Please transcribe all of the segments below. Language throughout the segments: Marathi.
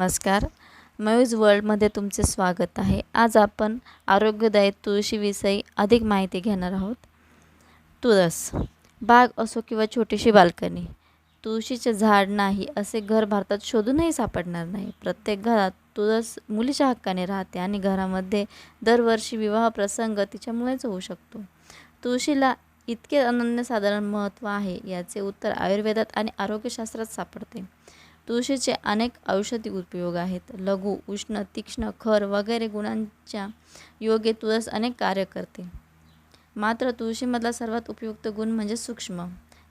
नमस्कार. मयूज वर्ल्डमध्ये तुमचे स्वागत आहे. आज आपण आरोग्यदायी तुळशीविषयी अधिक माहिती घेणार आहोत. तुळस बाग असो किंवा छोटीशी बाल्कनी तुळशीचे झाड नाही असे घर भारतात शोधूनही सापडणार नाही. प्रत्येक घरात तुळस मुलीच्या हक्काने राहते आणि घरामध्ये दरवर्षी विवाह प्रसंग तिच्यामुळेच होऊ शकतो. तुळशीला इतके अनन्यसाधारण महत्त्व आहे याचे उत्तर आयुर्वेदात आणि आरोग्यशास्त्रात सापडते. तुळशीचे अनेक औषधी उपयोग आहेत. लघु उष्ण तीक्ष्ण खर वगैरे गुणांच्या योगे तुळस अनेक कार्य करते. मात्र तुळशीमधला सर्वात उपयुक्त गुण म्हणजे सूक्ष्म.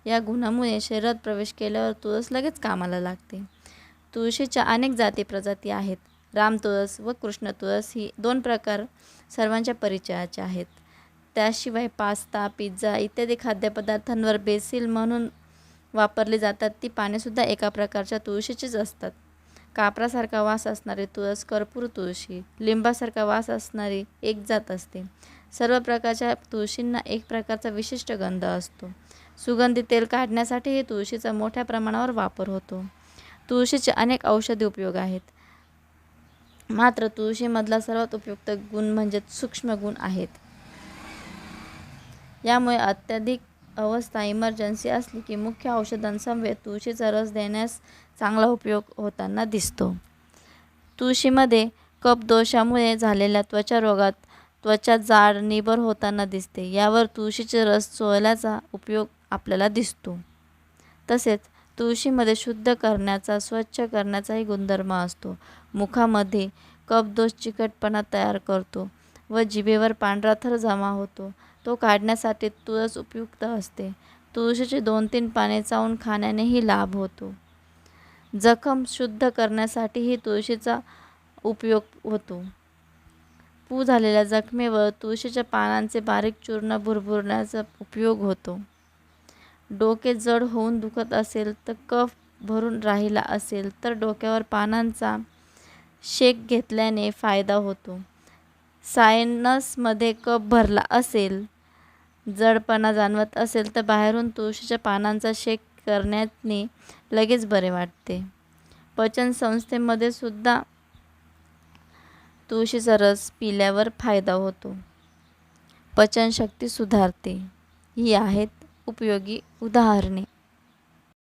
या गुणामुळे शरीरात प्रवेश केल्यावर तुळस लगेच कामाला लागते. तुळशीच्या अनेक जाती प्रजाती आहेत. राम तुळस व कृष्ण तुळस ही दोन प्रकार सर्वांच्या परिचयाचे आहेत. त्याशिवाय पास्ता पिझ्झा इत्यादी खाद्यपदार्थांवर बेसिल म्हणून वापरली जातात ती पानेसुद्धा एका प्रकारच्या तुळशीचीच असतात. कापरासारखा वास असणारी तुळस कर्पूर तुळशी लिंबासारखा वास असणारी एक जात असते. सर्व प्रकारच्या तुळशींना एक प्रकारचा विशिष्ट गंध असतो. सुगंधी तेल काढण्यासाठीही तुळशीचा मोठ्या प्रमाणावर वापर होतो. तुळशीचे अनेक औषधी उपयोग आहेत. मात्र तुळशीमधला सर्वात उपयुक्त गुण म्हणजे सूक्ष्म गुण आहेत. यामुळे अत्याधिक अवस्था इमर्जन्सी असली की मुख्य औषधांसमवेत तुळशीचा रस देण्यास चांगला उपयोग होताना दिसतो. तुळशीमध्ये कपदोषामुळे झालेल्या त्वचा रोगात त्वचा जाड निबर होताना दिसते. यावर तुळशीचे रस चोळल्याचा उपयोग आपल्याला दिसतो. तसेच तुळशीमध्ये शुद्ध करण्याचा स्वच्छ करण्याचाही गुणधर्म असतो. मुखामध्ये कपदोष चिकटपणा तयार करतो. व जिभेवर पांढरा थर जमा होतो. तो काढण्यासाठी तुळस उपयुक्त असते. तुळशीचे दोन तीन पाने चावून खाण्यानेही लाभ होतो. जखम शुद्ध करण्यासाठीही तुळशीचा उपयोग होतो. पू झालेल्या जखमेवर तुळशीच्या पानांचे बारीक चूर्ण भुरभुरण्याचा उपयोग होतो. डोके जड होऊन दुखत असेल तर कफ भरून राहिला असेल तर डोक्यावर पानांचा शेक घेतल्याने फायदा होतो. सायनसमध्ये कप भरला असेल जडपणा जाणवत असेल तर बाहेरून तुळशीच्या पानांचा शेक करण्याने लगेच बरे वाटते. पचनसंस्थेमध्ये सुद्धा तुळशीचा रस पिल्यावर फायदा होतो. पचनशक्ती सुधारते. ही आहेत उपयोगी उदाहरणे.